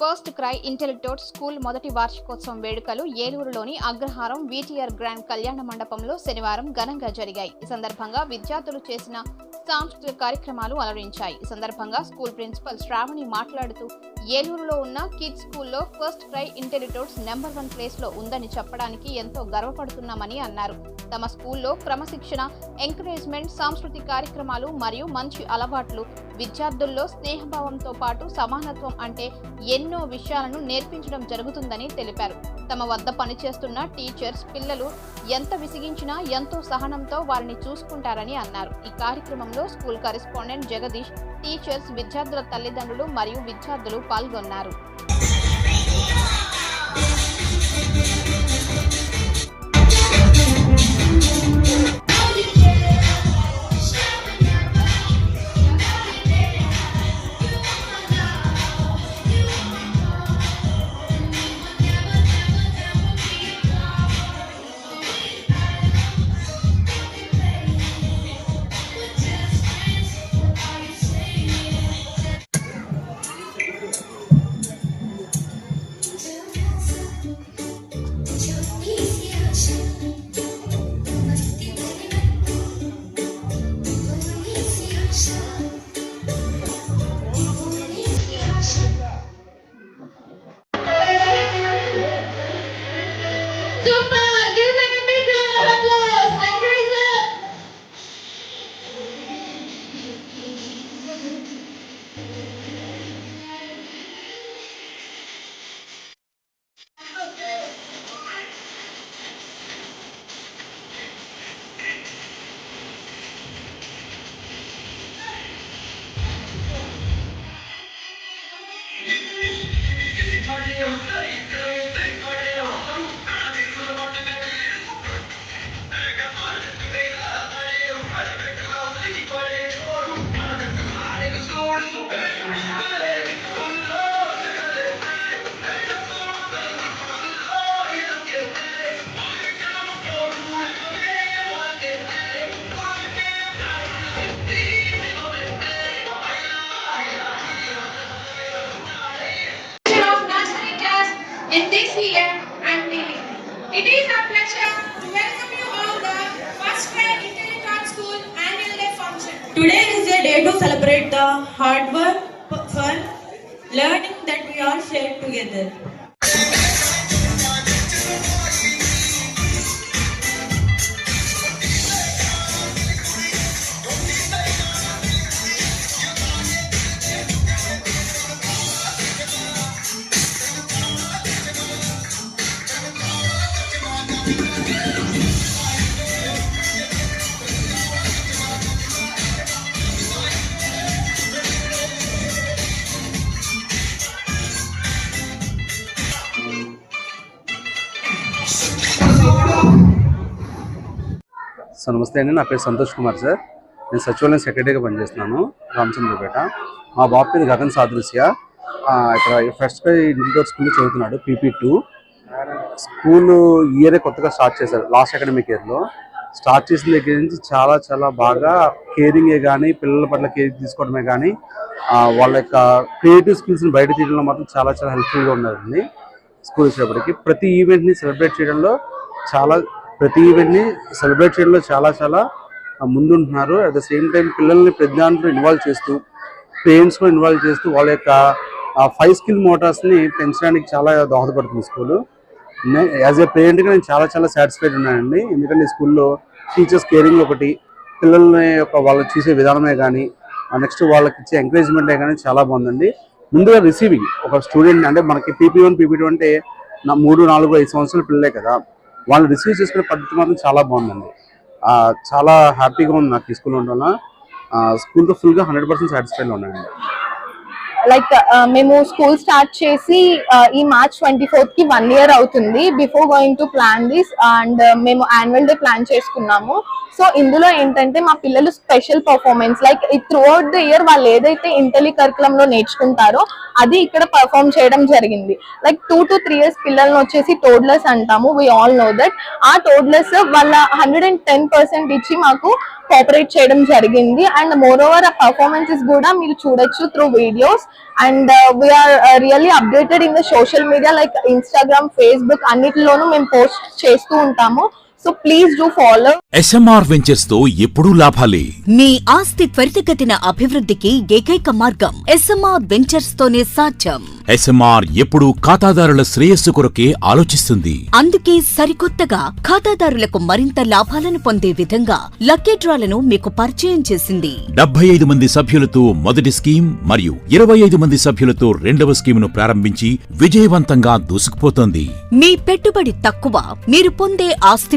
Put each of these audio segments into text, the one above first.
First cry ఇంటెలిటోట్ school మొదటి వార్షికోత్సవం వేడుకలు ఏలూరులోని అగ్రహారం వీటీఆర్ గ్రాండ్ కళ్యాణ మండపంలో శనివారం ఘనంగా జరిగాయి. ఈ సందర్భంగా విద్యార్థులు చేసిన సాంస్కృతిక కార్యక్రమాలు అలరించాయి. ఈ సందర్భంగా స్కూల్ ప్రిన్సిపల్ శ్రావణి మాట్లాడుతూ ఏలూరులో ఉన్న కిడ్స్ స్కూల్లో FirstCry Intellitots number one ప్లేస్లో ఉందని చెప్పడానికి ఎంతో గర్వపడుతున్నామని అన్నారు. తమ స్కూల్లో క్రమశిక్షణ ఎంకరేజ్మెంట్ సాంస్కృతిక కార్యక్రమాలు మరియు మంచి అలవాట్లు విద్యార్థుల్లో స్నేహభావంతో పాటు సమానత్వం అంటే ఎన్ని విషయాలను నేర్పించడం జరుగుతుందని తెలిపారు. తమ వద్ద పనిచేస్తున్న టీచర్స్ పిల్లలు ఎంత విసిగించినా ఎంతో సహనంతో వారిని చూసుకుంటారని అన్నారు. ఈ కార్యక్రమంలో స్కూల్ కరెస్పాండెంట్ జగదీష్ టీచర్స్ విద్యార్థుల తల్లిదండ్రులు మరియు విద్యార్థులు పాల్గొన్నారు. In this year and meeting. It is our pleasure to welcome you all the first grade Intelligent School annual day function. Today is a day to celebrate the hard work, fun, learning that we all share together. Sir నమస్తే అండి. నా పేరు Santosh Kumar sir. నేను సచివాలయం సెక్రటరీగా పనిచేస్తున్నాను రామచంద్రపేట. మా బాబు పేరు గగన్ సాదృశ్య. ఇక్కడ ఫస్ట్ ఇంటిడోర్ స్కూల్ చదువుతున్నాడు పీపీ టూ. స్కూల్ ఇయరే కొత్తగా స్టార్ట్ చేశారు. లాస్ట్ అకాడమిక్ ఇయర్లో స్టార్ట్ చేసిన దగ్గర నుంచి చాలా చాలా బాగా కేరింగే కానీ పిల్లల పట్ల కేర్ తీసుకోవడమే కానీ వాళ్ళ యొక్క క్రియేటివ్ స్కిల్స్ని బయట తీయడంలో మాత్రం చాలా చాలా హెల్ప్ఫుల్గా ఉన్నారండి స్కూల్ వచ్చేటప్పటికి ప్రతి ఈవెంట్ని సెలబ్రేట్ చేయడంలో చాలా ప్రతి ఈవెంట్ని సెలబ్రేట్ చేయడంలో చాలా చాలా ముందుంటున్నారు. అట్ ద సేమ్ టైం పిల్లల్ని ప్రతి దాంట్లో ఇన్వాల్వ్ చేస్తూ పేరెంట్స్ కూడా ఇన్వాల్వ్ చేస్తూ వాళ్ళ యొక్క ఫైవ్ స్కిల్ మోటార్స్ని పెంచడానికి చాలా దోహదపడుతుంది స్కూల్. యాజ్ ఏ పేరెంట్గా నేను చాలా చాలా సాటిస్ఫైడ్ ఉన్నానండి. ఎందుకంటే స్కూల్లో టీచర్స్ కేరింగ్ ఒకటి పిల్లల్ని యొక్క వాళ్ళు చూసే విధానమే కానీ నెక్స్ట్ వాళ్ళకి ఇచ్చే ఎంకరేజ్మెంటే కానీ చాలా బాగుందండి. ముందుగా రిసీవింగ్ ఒక స్టూడెంట్ అంటే మనకి పీపీ వన్ పీపీ టూ అంటే నా మూడు నాలుగు ఐదు సంవత్సరాల పిల్లలే కదా. వాళ్ళు రిసీవ్ చేసుకునే పద్ధతి మాత్రం చాలా బాగుందండి. చాలా హ్యాపీగా ఉంది నాకు ఈ స్కూల్ ఉండడం వల్ల. స్కూల్తో ఫుల్గా హండ్రెడ్ పర్సెంట్ సాటిస్ఫైడ్ ఉన్నాయండి లైక్ uh, uh, మేము స్కూల్ స్టార్ట్ చేసి uh, ఈ మార్చ్ ట్వంటీ ఫోర్త్కి వన్ ఇయర్ అవుతుంది. Before going to plan this and మేము యాన్యువల్ డే ప్లాన్ చేసుకున్నాము. సో ఇందులో ఏంటంటే మా పిల్లలు special performance like throughout the year వాళ్ళు ఏదైతే ఇంటెలి కరికులం లో నేర్చుకుంటారో అది ఇక్కడ పర్ఫామ్ చేయడం జరిగింది. Like two to three years పిల్లల్ని వచ్చేసి టోడ్లర్స్ అంటాము. వీ ఆల్ నో దట్ ఆ టోడ్లర్స్ వాళ్ళ హండ్రెడ్ అండ్ టెన్ పర్సెంట్ ఇచ్చి మాకు కోఆపరేట్ చేయడం జరిగింది. అండ్ మోర్ ఓవర్ ఆ పర్ఫార్మెన్సెస్ కూడా మీరు చూడొచ్చు through videos and we are really updated in the social media like Instagram Facebook అన్నిటిలోనూ మేము పోస్ట్ చేస్తూ ఉంటాము. So please do follow SMR వెంచర్స్తో ఎప్పుడూ లాభాలే. మీ ఆస్తి త్వరితగతిన అభివృద్ధికి ఏకైక మార్గం ఎస్ఎంఆర్ వెంచర్స్ తోనే సాధ్యం. ఎస్ఎంఆర్ ఎప్పుడూ ఖాతాదారుల శ్రేయస్సు కొరకే ఆలోచిస్తుంది. అందుకే సరికొత్తగా ఖాతాదారులకు మరింత లాభాలను పొందే విధంగా లక్కీ డ్రాలను మీకు పరిచయం చేసింది. డెబ్బై ఐదు మంది సభ్యులతో మొదటి స్కీమ్ మరియు ఇరవై ఐదు మంది సభ్యులతో రెండవ స్కీమును ప్రారంభించి విజయవంతంగా దూసుకుపోతోంది. మీ పెట్టుబడి తక్కువ మీరు పొందే ఆస్తి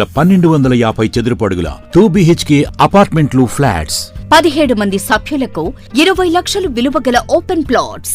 గల పన్నెండు వందల యాభై చదురపు అడుగుల టూ బిహెచ్కే అపార్ట్మెంట్లు ఫ్లాట్స్. పదిహేడు మంది సభ్యులకు ఇరవై లక్షలు విలువ గల ఓపెన్ ప్లాట్స్.